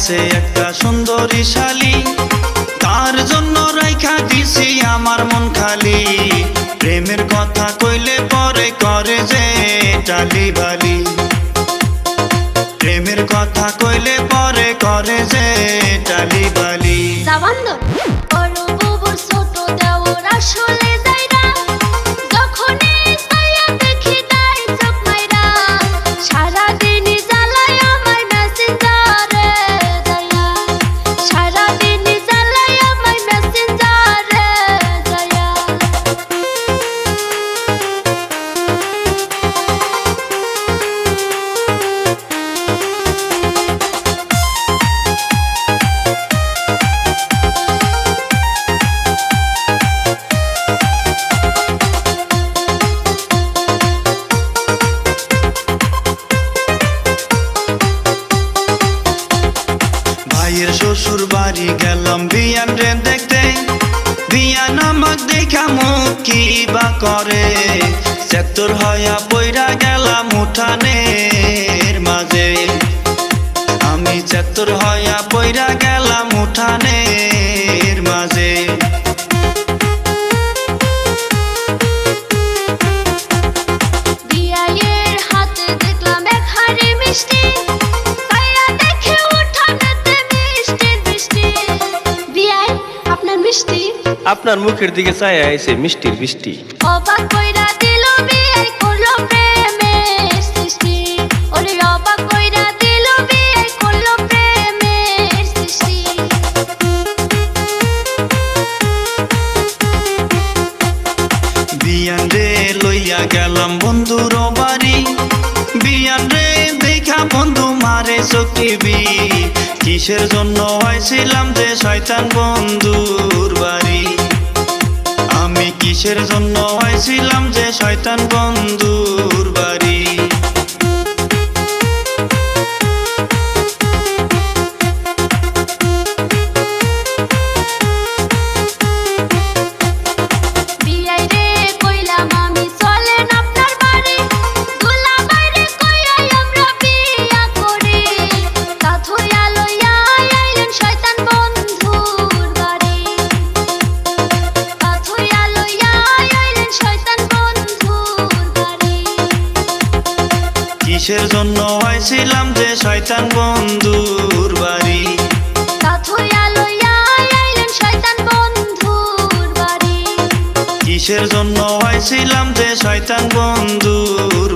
আছে একটা সুন্দরী শালী। তার জন্য রাইখা দিছি আমার মন খালি। প্রেমের কথা কইলে পরে করে যে টালি বালি। প্রেমের কথা কইলে পরে করে যে টালি বালি। ভাইয়ের শ্বশুর বাড়ি গেলাম বিয়ান রে দেখতে। বিয়ান আমাক দেখা মুখ কি বা করে? চেতর হয়া পইরা গেলাম উঠানের মাঝে। আমি চেতর হয়া পইরা গেলাম উঠানের আপনার মুখের দিকে চায় আইছে মিষ্টির বৃষ্টি। অবাক কইরা দিল বিয়াই করল প্রেমের সৃষ্টি। ওরে অবাক কইরা দিল বিয়াই করল প্রেমের সৃষ্টি। বিয়ান রে লইয়া গেলাম বন্ধুর বাড়ি। বিয়ান রে দেখা বন্ধু মারে চকিবি কিসের জন্য হয়েছিলাম যে শয়তান বন্ধুর বাড়ি? কিসের জন্য হয়েছিলাম যে শয়তান কিসের জন্য হয়েছিলাম যে শয়তান বন্ধুর বাড়ি। বাড়ি। কিসের জন্য হয়েছিলাম যে শয়তান বন্ধুর